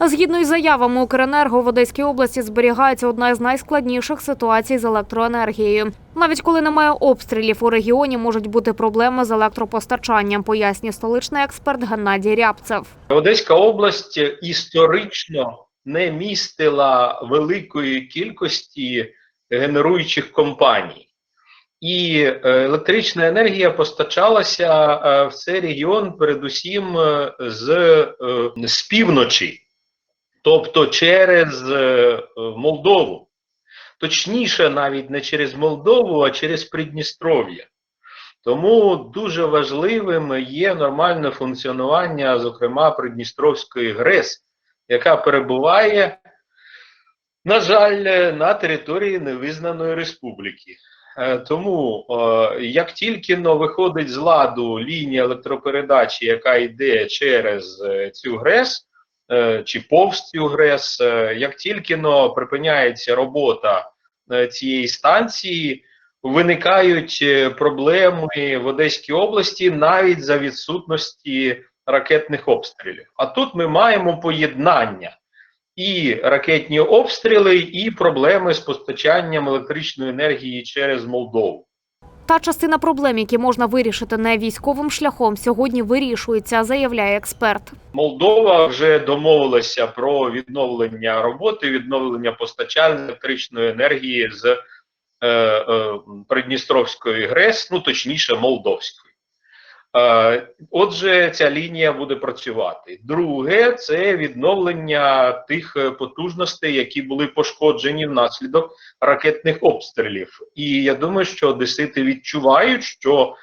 Згідно із заявами Укренерго, в Одеській області зберігається одна із найскладніших ситуацій з електроенергією. Навіть коли немає обстрілів у регіоні, можуть бути проблеми з електропостачанням, пояснює столичний експерт Геннадій Рябцев. Одеська область історично не містила великої кількості генеруючих компаній. І е, електрична енергія постачалася е, в цей регіон передусім е, з, з півночі, тобто через е, Молдову. Точніше, навіть не через Молдову, а через Придністров'я. Тому дуже важливим є нормальне функціонування, зокрема, Придністровської ГРЕС, яка перебуває, на жаль, на території невизнаної республіки. Е, Тому, е, як тільки виходить з ладу лінія електропередачі, яка йде через цю ГРЕС, чи повз цю ГРЕС, е, як тільки но припиняється робота е, цієї станції, виникають е, проблеми в Одеській області навіть за відсутності ракетних обстрілів. А тут ми маємо поєднання і ракетні обстріли, і проблеми з постачанням електричної енергії через Молдову. Та частина проблем, які можна вирішити не військовим шляхом, сьогодні вирішується, заявляє експерт. Молдова вже домовилася про відновлення роботи, відновлення постачання електричної енергії з е, е, Придністровської ГРЕС, ну точніше Молдовської. Е, отже, ця лінія буде працювати. Друге, це відновлення тих е, потужностей, які були пошкоджені внаслідок ракетних обстрілів. І я думаю, що одесити відчувають, що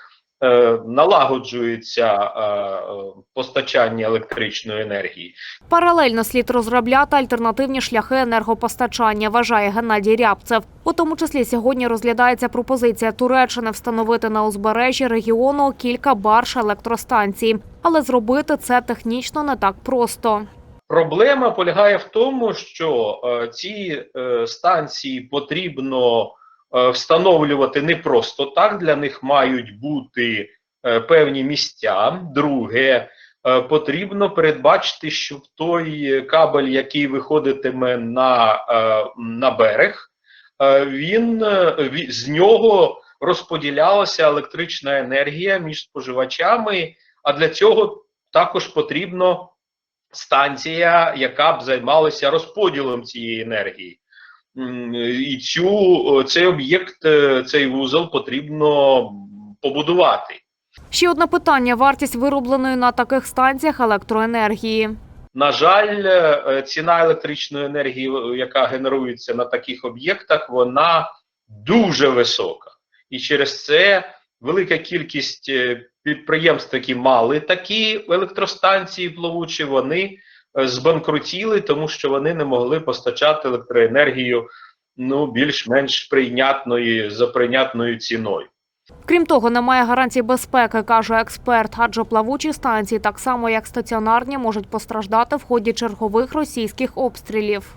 налагоджується е, е, постачання електричної енергії. Паралельно слід розробляти альтернативні шляхи енергопостачання, вважає Геннадій Рябцев. У тому числі сьогодні розглядається пропозиція Туреччини встановити на узбережжі регіону кілька барж електростанцій, але зробити це технічно не так просто. Проблема полягає в тому, що е, ці е, станції потрібно е, встановлювати не просто так. Для них мають бути е, певні місця. Друге, е, потрібно передбачити, що той кабель, який виходитиме на, е, на берег, е, він е, з нього розподілялася електрична енергія між споживачами. А для цього також потрібно станція, яка б займалася розподілом цієї енергії. І цю, цей об'єкт, е, цей вузол потрібно побудувати. Ще одне питання: вартість виробленої на таких станціях електроенергії. На жаль, е, ціна електричної енергії, яка генерується на таких об'єктах, вона дуже висока. І через це велика кількість е, підприємств, які мали такі електростанції плавучі, вони збанкрутіли, тому що вони не могли постачати електроенергію ну, більш-менш прийнятної за прийнятною ціною. Крім того, немає гарантій безпеки, каже експерт, адже плавучі станції, так само як стаціонарні, можуть постраждати в ході чергових російських обстрілів.